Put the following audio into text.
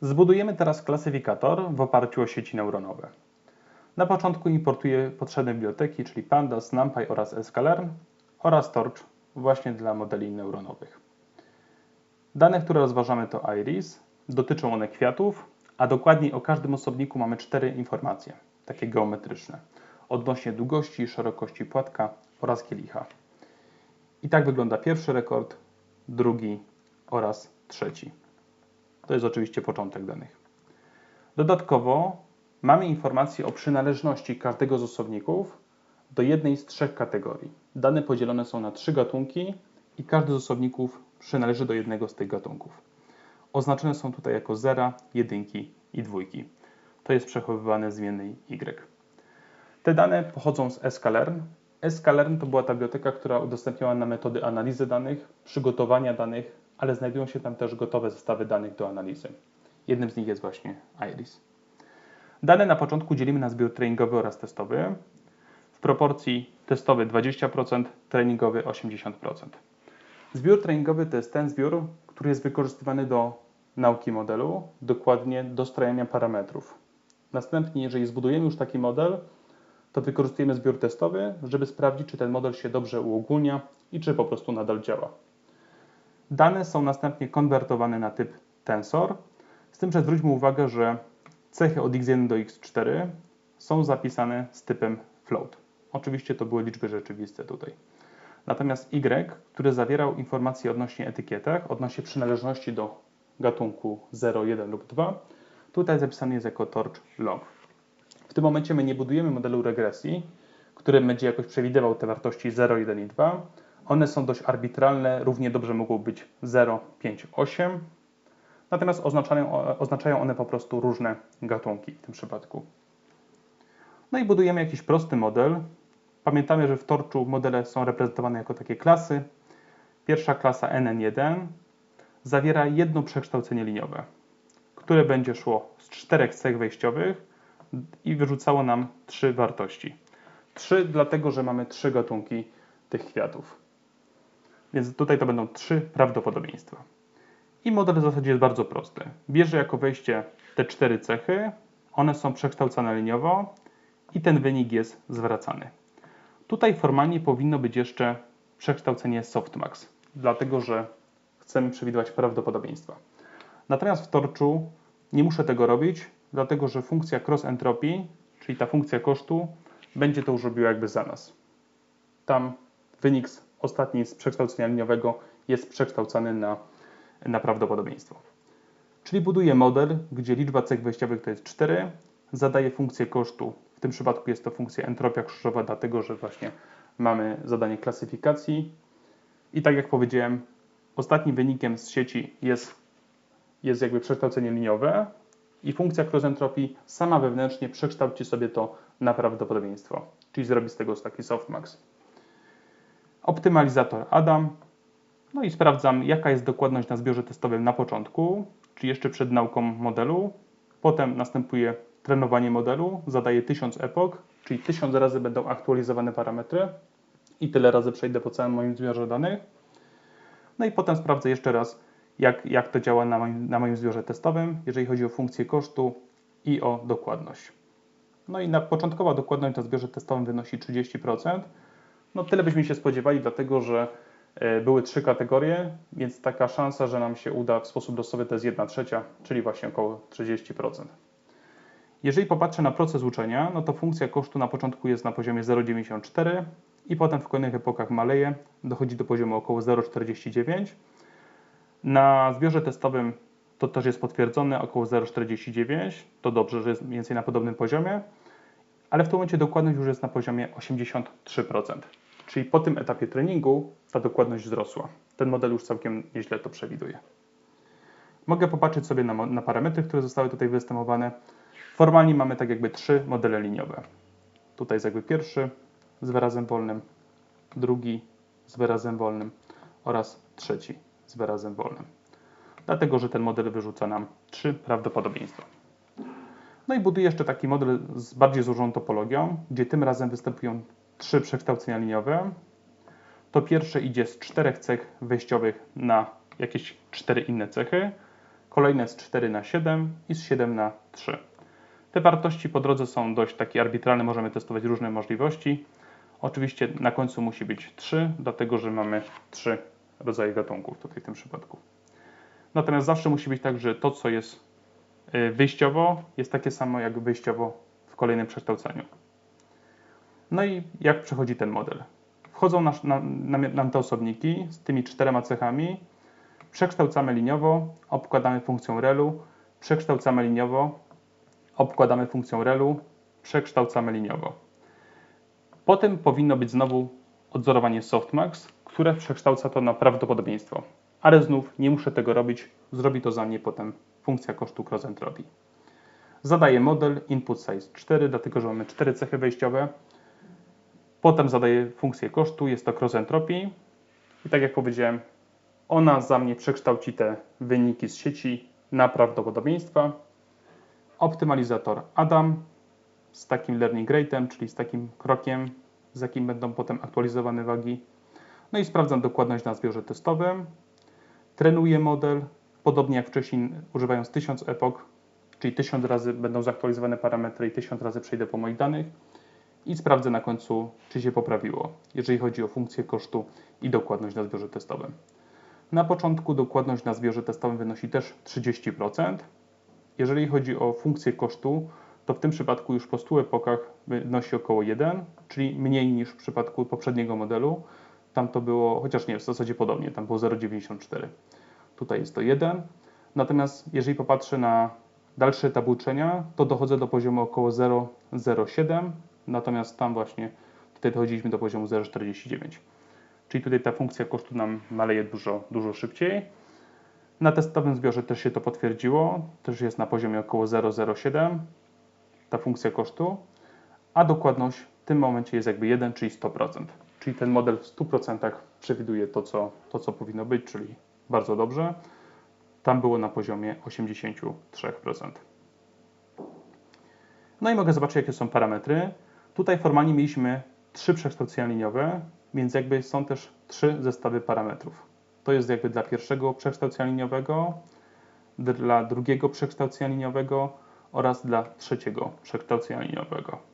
Zbudujemy teraz klasyfikator w oparciu o sieci neuronowe. Na początku importuję potrzebne biblioteki, czyli Pandas, NumPy oraz sklearn oraz Torch właśnie dla modeli neuronowych. Dane, które rozważamy to iris, dotyczą one kwiatów, a dokładniej o każdym osobniku mamy cztery informacje, takie geometryczne, odnośnie długości, szerokości płatka oraz kielicha. I tak wygląda pierwszy rekord, drugi oraz trzeci. To jest oczywiście początek danych. Dodatkowo mamy informacje o przynależności każdego z osobników do jednej z trzech kategorii. Dane podzielone są na trzy gatunki i każdy z osobników przynależy do jednego z tych gatunków. Oznaczone są tutaj jako zera, jedynki i dwójki. To jest przechowywane zmiennej y. Te dane pochodzą z sklearn. sklearn to była ta biblioteka, która udostępniała nam metody analizy danych, przygotowania danych, ale znajdują się tam też gotowe zestawy danych do analizy. Jednym z nich jest właśnie IRIS. Dane na początku dzielimy na zbiór treningowy oraz testowy. W proporcji testowy 20%, treningowy 80%. Zbiór treningowy to jest ten zbiór, który jest wykorzystywany do nauki modelu, dokładnie do strojania parametrów. Następnie, jeżeli zbudujemy już taki model, to wykorzystujemy zbiór testowy, żeby sprawdzić, czy ten model się dobrze uogólnia i czy po prostu nadal działa. Dane są następnie konwertowane na typ tensor, z tym, że zwróćmy uwagę, że cechy od x1 do x4 są zapisane z typem float. Oczywiście to były liczby rzeczywiste tutaj. Natomiast y, który zawierał informacje odnośnie etykietek, odnośnie przynależności do gatunku 0, 1 lub 2, tutaj zapisany jest jako torch log. W tym momencie my nie budujemy modelu regresji, który będzie jakoś przewidywał te wartości 0, 1 i 2. One są dość arbitralne, równie dobrze mogą być 0, 5, 8. Natomiast oznaczają, oznaczają one po prostu różne gatunki w tym przypadku. No i budujemy jakiś prosty model. Pamiętamy, że w Torczu modele są reprezentowane jako takie klasy. Pierwsza klasa NN1 zawiera jedno przekształcenie liniowe, które będzie szło z czterech cech wejściowych i wyrzucało nam trzy wartości. Trzy, dlatego że mamy trzy gatunki tych kwiatów. Więc tutaj to będą trzy prawdopodobieństwa. I model w zasadzie jest bardzo prosty. Bierze jako wejście te cztery cechy, one są przekształcane liniowo i ten wynik jest zwracany. Tutaj formalnie powinno być jeszcze przekształcenie softmax, dlatego że chcemy przewidywać prawdopodobieństwa. Natomiast w torczu nie muszę tego robić, dlatego że funkcja cross entropy, czyli ta funkcja kosztu, będzie to już robiła jakby za nas. Tam wynik ostatni z przekształcenia liniowego jest przekształcany na, na prawdopodobieństwo. Czyli buduję model, gdzie liczba cech wejściowych to jest 4, zadaję funkcję kosztu, w tym przypadku jest to funkcja entropia krzyżowa, dlatego że właśnie mamy zadanie klasyfikacji i tak jak powiedziałem, ostatnim wynikiem z sieci jest, jest jakby przekształcenie liniowe i funkcja cross entropy sama wewnętrznie przekształci sobie to na prawdopodobieństwo, czyli zrobi z tego taki softmax. Optymalizator Adam. No i sprawdzam, jaka jest dokładność na zbiorze testowym na początku, czy jeszcze przed nauką modelu. Potem następuje trenowanie modelu, zadaję 1000 epok, czyli 1000 razy będą aktualizowane parametry i tyle razy przejdę po całym moim zbiorze danych. No i potem sprawdzę jeszcze raz, jak, jak to działa na moim, na moim zbiorze testowym, jeżeli chodzi o funkcję kosztu i o dokładność. No i na początkowa dokładność na zbiorze testowym wynosi 30%. No tyle byśmy się spodziewali, dlatego że e, były trzy kategorie, więc taka szansa, że nam się uda w sposób losowy to jest 1 trzecia, czyli właśnie około 30%. Jeżeli popatrzę na proces uczenia, no to funkcja kosztu na początku jest na poziomie 0,94 i potem w kolejnych epokach maleje, dochodzi do poziomu około 0,49. Na zbiorze testowym to też jest potwierdzone, około 0,49. To dobrze, że jest mniej więcej na podobnym poziomie, ale w tym momencie dokładność już jest na poziomie 83%. Czyli po tym etapie treningu ta dokładność wzrosła. Ten model już całkiem nieźle to przewiduje. Mogę popatrzeć sobie na, na parametry, które zostały tutaj wystymowane. Formalnie mamy tak jakby trzy modele liniowe. Tutaj jest jakby pierwszy z wyrazem wolnym, drugi z wyrazem wolnym oraz trzeci z wyrazem wolnym. Dlatego, że ten model wyrzuca nam trzy prawdopodobieństwa. No i buduję jeszcze taki model z bardziej złożoną topologią, gdzie tym razem występują trzy przekształcenia liniowe. To pierwsze idzie z czterech cech wejściowych na jakieś cztery inne cechy. kolejne z 4 na 7 i z 7 na 3. Te wartości po drodze są dość takie arbitralne, możemy testować różne możliwości. Oczywiście na końcu musi być 3, dlatego że mamy 3 rodzaje gatunków tutaj w tym przypadku. Natomiast zawsze musi być tak, że to co jest y, wyjściowo jest takie samo jak wyjściowo w kolejnym przekształceniu. No i jak przechodzi ten model? Wchodzą nasz, na, na, nam te osobniki z tymi czterema cechami, przekształcamy liniowo, obkładamy funkcją relu, przekształcamy liniowo, obkładamy funkcją relu, przekształcamy liniowo. Potem powinno być znowu odzorowanie softmax, które przekształca to na prawdopodobieństwo. Ale znów nie muszę tego robić, zrobi to za mnie potem funkcja kosztu cross. Zadaję model input size 4, dlatego że mamy cztery cechy wejściowe. Potem zadaję funkcję kosztu, jest to cross entropy. I tak jak powiedziałem, ona za mnie przekształci te wyniki z sieci na prawdopodobieństwa. Optymalizator Adam z takim learning rate'em, czyli z takim krokiem, z jakim będą potem aktualizowane wagi. No i sprawdzam dokładność na zbiorze testowym. Trenuję model, podobnie jak wcześniej, używając 1000 epok, czyli 1000 razy będą zaktualizowane parametry i 1000 razy przejdę po moich danych i sprawdzę na końcu, czy się poprawiło, jeżeli chodzi o funkcję kosztu i dokładność na zbiorze testowym. Na początku dokładność na zbiorze testowym wynosi też 30%. Jeżeli chodzi o funkcję kosztu, to w tym przypadku już po 100 epokach wynosi około 1, czyli mniej niż w przypadku poprzedniego modelu. Tam to było, chociaż nie, w zasadzie podobnie, tam było 0,94. Tutaj jest to 1. Natomiast jeżeli popatrzę na dalsze uczenia, to dochodzę do poziomu około 0,07, natomiast tam właśnie tutaj dochodziliśmy do poziomu 0,49. Czyli tutaj ta funkcja kosztu nam maleje dużo, dużo szybciej. Na testowym zbiorze też się to potwierdziło, też jest na poziomie około 0,07 ta funkcja kosztu, a dokładność w tym momencie jest jakby 1, czyli 100%. Czyli ten model w 100% przewiduje to co, to, co powinno być, czyli bardzo dobrze. Tam było na poziomie 83%. No i mogę zobaczyć, jakie są parametry. Tutaj formalnie mieliśmy trzy przekształcenia liniowe, więc jakby są też trzy zestawy parametrów. To jest jakby dla pierwszego przekształcenia liniowego, dla drugiego przekształcenia liniowego oraz dla trzeciego przekształcenia liniowego.